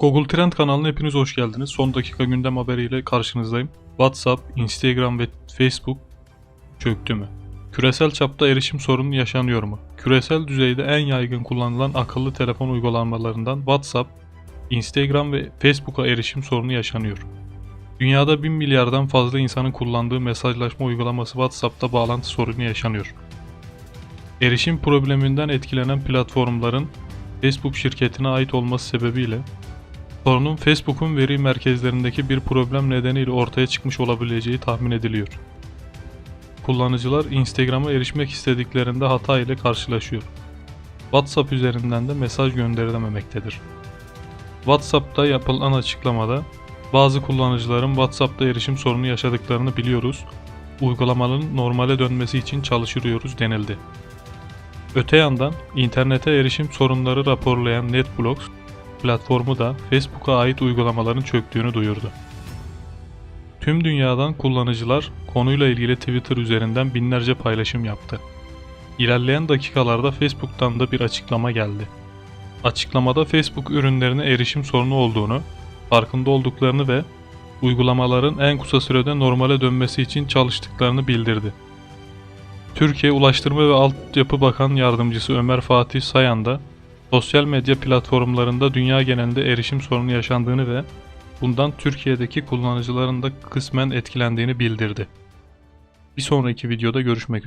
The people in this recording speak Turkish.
Google Trend kanalına hepiniz hoş geldiniz. Son dakika gündem haberiyle karşınızdayım. WhatsApp, Instagram ve Facebook çöktü mü? Küresel çapta erişim sorunu yaşanıyor mu? Küresel düzeyde en yaygın kullanılan akıllı telefon uygulamalarından WhatsApp, Instagram ve Facebook'a erişim sorunu yaşanıyor. Dünyada 1 milyardan fazla insanın kullandığı mesajlaşma uygulaması WhatsApp'ta bağlantı sorunu yaşanıyor. Erişim probleminden etkilenen platformların Facebook şirketine ait olması sebebiyle sorunun Facebook'un veri merkezlerindeki bir problem nedeniyle ortaya çıkmış olabileceği tahmin ediliyor. Kullanıcılar Instagram'a erişmek istediklerinde hata ile karşılaşıyor. WhatsApp üzerinden de mesaj gönderilememektedir. WhatsApp'ta yapılan açıklamada bazı kullanıcıların WhatsApp'ta erişim sorunu yaşadıklarını biliyoruz. Uygulamanın normale dönmesi için çalışıyoruz denildi. Öte yandan internete erişim sorunları raporlayan NetBlocks platformu da Facebook'a ait uygulamaların çöktüğünü duyurdu. Tüm dünyadan kullanıcılar konuyla ilgili Twitter üzerinden binlerce paylaşım yaptı. İlerleyen dakikalarda Facebook'tan da bir açıklama geldi. Açıklamada Facebook ürünlerine erişim sorunu olduğunu, farkında olduklarını ve uygulamaların en kısa sürede normale dönmesi için çalıştıklarını bildirdi. Türkiye Ulaştırma ve Altyapı Bakan Yardımcısı Ömer Fatih Sayan da sosyal medya platformlarında dünya genelinde erişim sorunu yaşandığını ve bundan Türkiye'deki kullanıcıların da kısmen etkilendiğini bildirdi. Bir sonraki videoda görüşmek üzere.